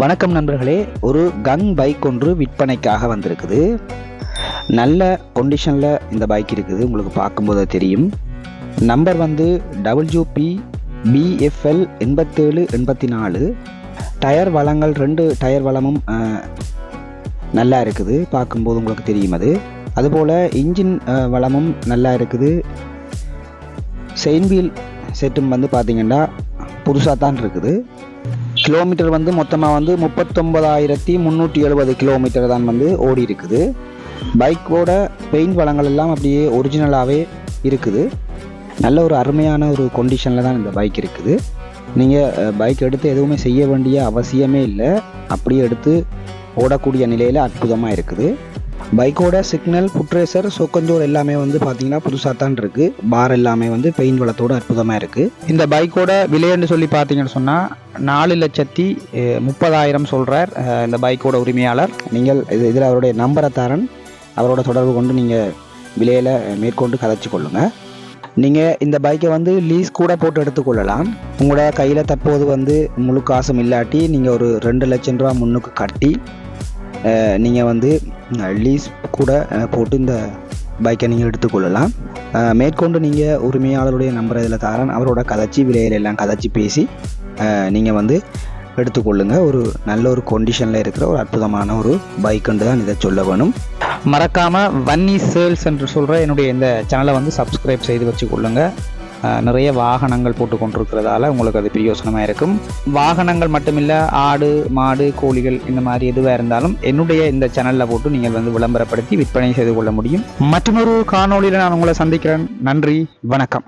வணக்கம் நண்பர்களே. ஒரு கங் பைக் ஒன்று விற்பனைக்காக வந்திருக்குது. நல்ல கொண்டிஷனில் இந்த பைக் இருக்குது. உங்களுக்கு பார்க்கும்போது தெரியும். நம்பர் வந்து டபிள்யூபி பிஎஃப்எல் எண்பத்தேழு எண்பத்தி நாலு டயர் வளங்கள் ரெண்டு டயர் வளமும் நல்லா இருக்குது. பார்க்கும்போது உங்களுக்கு தெரியும் அது. அதுபோல் இன்ஜின் வளமும் நல்லா இருக்குது. செயின் வீல் செட்டும் வந்து பார்த்திங்கன்னா புதுசாக தான் இருக்குது. கிலோமீட்டர் வந்து மொத்தமாக வந்து முப்பத்தொம்பதாயிரத்தி முந்நூற்றி எழுபது கிலோமீட்டர் தான் வந்து ஓடி இருக்குது. பைக்கோட பெயிண்ட் வளங்கள் எல்லாம் அப்படியே ஒரிஜினலாகவே இருக்குது. நல்ல ஒரு அருமையான ஒரு கொண்டிஷனில் தான் இந்த பைக் இருக்குது. நீங்கள் பைக் எடுத்து எதுவுமே செய்ய வேண்டிய அவசியமே இல்லை. அப்படியே எடுத்து ஓடக்கூடிய நிலையில் அற்புதமாக இருக்குது. பைக்கோட சிக்னல் புட்ரேசர் சொக்கஞ்சோர் எல்லாமே வந்து பார்த்தீங்கன்னா புதுசாக தான் இருக்குது பார் எல்லாமே வந்து பெயின் வளத்தோட அற்புதமாக இருக்குது இந்த பைக்கோட விலைன்னு சொல்லி பார்த்தீங்கன்னு சொன்னால் நாலு லட்சத்தி முப்பதாயிரம் சொல்கிறார் இந்த பைக்கோட உரிமையாளர். நீங்கள் இது இதில் அவருடைய நம்பரை தரன் அவரோட தொடர்பு கொண்டு நீங்கள் விலையில் மேற்கொண்டு கதைச்சி கொள்ளுங்கள் நீங்கள் இந்த பைக்கை வந்து லீஸ் கூட போட்டு எடுத்துக்கொள்ளலாம் உங்களோட கையில் தற்போது வந்து முழு காசும் இல்லாட்டி நீங்கள் ஒரு ரெண்டு லட்சம் ரூபா முன்னுக்கு கட்டி நீங்கள் வந்து லீஸ் கூட போட்டு இந்த பைக்கை நீங்கள் எடுத்துக்கொள்ளலாம். மேற்கொண்டு நீங்கள் உரிமையாளருடைய நம்பர் இதில் தாரன் அவரோட கதைச்சி விலையில எல்லாம் கதைச்சி பேசி நீங்கள் வந்து எடுத்துக்கொள்ளுங்கள் ஒரு நல்ல ஒரு கொண்டிஷனில் இருக்கிற ஒரு அற்புதமான ஒரு பைக்குன்னு தான் இதை சொல்ல வேணும். மறக்காமல் வன்னி சேல்ஸ் என்று சொல்கிற என்னுடைய இந்த சேனலை வந்து சப்ஸ்கிரைப் செய்து வச்சுக்கொள்ளுங்க. கொள்ளுங்கள் நிறைய வாகனங்கள் போட்டு கொண்டிருக்கிறதால உங்களுக்கு அது பிரயோசனமாக இருக்கும் வாகனங்கள் மட்டுமில்லை ஆடு மாடு கோழிகள் இந்த மாதிரி எதுவாக இருந்தாலும் என்னுடைய இந்த சேனலில் போட்டு நீங்கள் வந்து விளம்பரப்படுத்தி விற்பனை செய்து கொள்ள முடியும். மற்றொரு காணொளியில் நான் உங்களை சந்திக்கிறேன். நன்றி வணக்கம்.